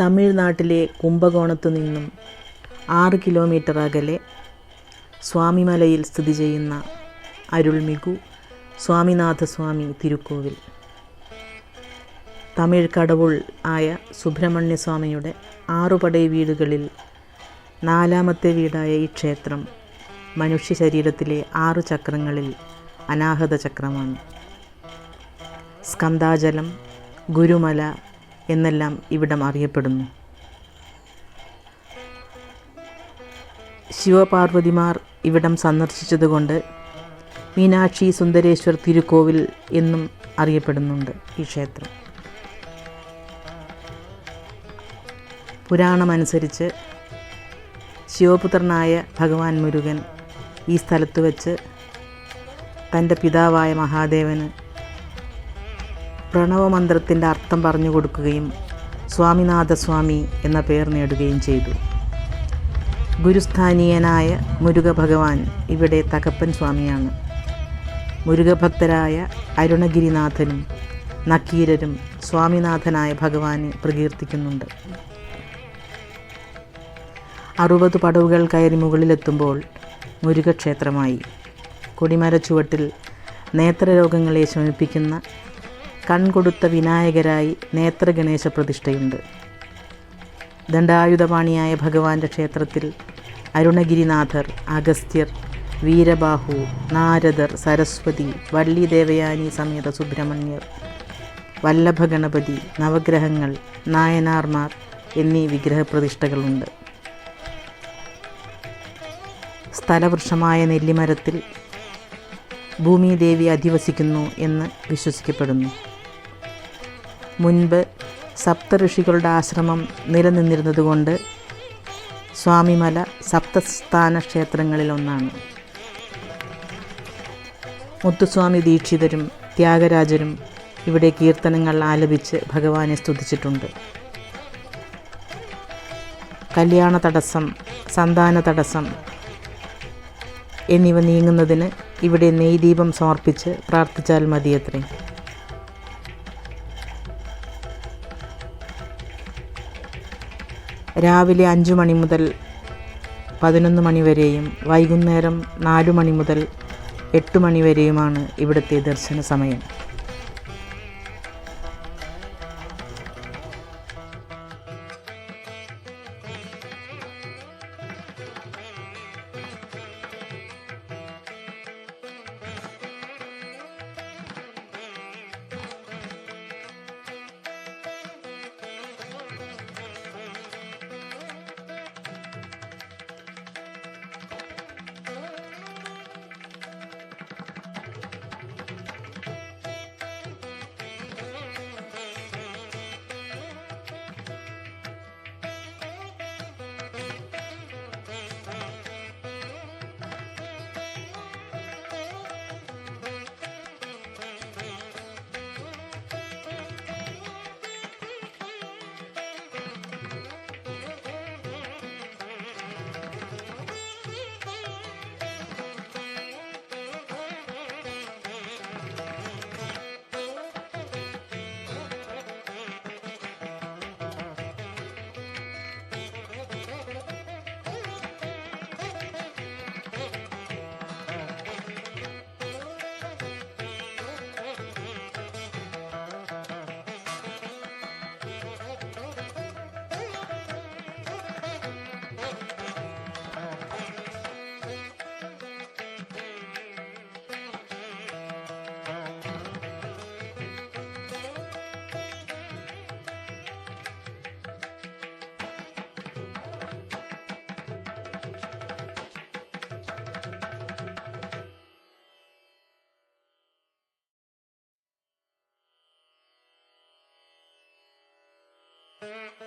തമിഴ്നാട്ടിലെ കുംഭകോണത്തു നിന്നും ആറ് കിലോമീറ്റർ അകലെ സ്വാമിമലയിൽ സ്ഥിതി ചെയ്യുന്ന അരുൾമികു സ്വാമിനാഥസ്വാമി തിരുക്കോവിൽ. തമിഴ് കടവുൾ ആയ സുബ്രഹ്മണ്യസ്വാമിയുടെ ആറുപടൈ വീടുകളിൽ നാലാമത്തെ വീടായ ഈ ക്ഷേത്രം മനുഷ്യ ശരീരത്തിലെ ആറു ചക്രങ്ങളിൽ അനാഹത ചക്രമാണ്. സ്കന്ധാജലം ഗുരുമല എന്നെല്ലാം ഇവിടം അറിയപ്പെടുന്നു. ശിവപാർവതിമാർ ഇവിടം സന്ദർശിച്ചതുകൊണ്ട് മീനാക്ഷി സുന്ദരേശ്വർ തിരുക്കോവിൽ എന്നും അറിയപ്പെടുന്നുണ്ട് ഈ ക്ഷേത്രം. പുരാണമനുസരിച്ച് ശിവപുത്രനായ ഭഗവാൻ മുരുകൻ ഈ സ്ഥലത്ത് വച്ച് തന്റെ പിതാവായ മഹാദേവന് പ്രണവമന്ത്രത്തിന്റെ അർത്ഥം പറഞ്ഞു കൊടുക്കുകയും സ്വാമിനാഥസ്വാമി എന്ന പേർ നേടുകയും ചെയ്തു. ഗുരുസ്ഥാനീയനായ മുരുക ഭഗവാൻ ഇവിടെ തകപ്പൻ സ്വാമിയാണ്. മുരുകഭക്തരായ അരുണഗിരിനാഥനും നക്കീരരും സ്വാമിനാഥനായ ഭഗവാനെ പ്രകീർത്തിക്കുന്നുണ്ട്. അറുപത് പടവുകൾ കയറി മുകളിലെത്തുമ്പോൾ മുരുകക്ഷേത്രമായി. കൊടിമര ചുവട്ടിൽ നേത്രരോഗങ്ങളെ ശമിപ്പിക്കുന്ന കൺകൊടുത്ത വിനായകരായി നേത്രഗണേശ പ്രതിഷ്ഠയുണ്ട്. ദണ്ഡായുധപാണിയായ ഭഗവാന്റെ ക്ഷേത്രത്തിൽ അരുണഗിരിനാഥർ അഗസ്ത്യർ വീരബാഹു നാരദർ സരസ്വതി വള്ളി ദേവയാനി സമേത സുബ്രഹ്മണ്യർ വല്ലഭഗണപതി നവഗ്രഹങ്ങൾ നായനാർമാർ എന്നീ വിഗ്രഹപ്രതിഷ്ഠകളുണ്ട്. സ്ഥലവൃക്ഷമായ നെല്ലിമരത്തിൽ ഭൂമിദേവി അധിവസിക്കുന്നു എന്ന് വിശ്വസിക്കപ്പെടുന്നു. മുൻപ് സപ്തഋഷികളുടെ ആശ്രമം നിലനിന്നിരുന്നതുകൊണ്ട് സ്വാമിമല സപ്തസ്ഥാന ക്ഷേത്രങ്ങളിലൊന്നാണ്. മുത്തുസ്വാമി ദീക്ഷിതരും ത്യാഗരാജരും ഇവിടെ കീർത്തനങ്ങൾ ആലപിച്ച് ഭഗവാനെ സ്തുതിച്ചിട്ടുണ്ട്. കല്യാണ തടസ്സം സന്താന തടസ്സം എന്നിവ നീങ്ങുന്നതിന് ഇവിടെ നെയ്ദീപം സമർപ്പിച്ച് പ്രാർത്ഥിച്ചാൽ മതിയത്രേ. രാവിലെ അഞ്ച് മണി മുതൽ പതിനൊന്ന് മണി വരെയും വൈകുന്നേരം നാലു മണി മുതൽ എട്ട് മണി വരെയുമാണ് ഇവിടുത്തെ ദർശന സമയം Mm-hmm.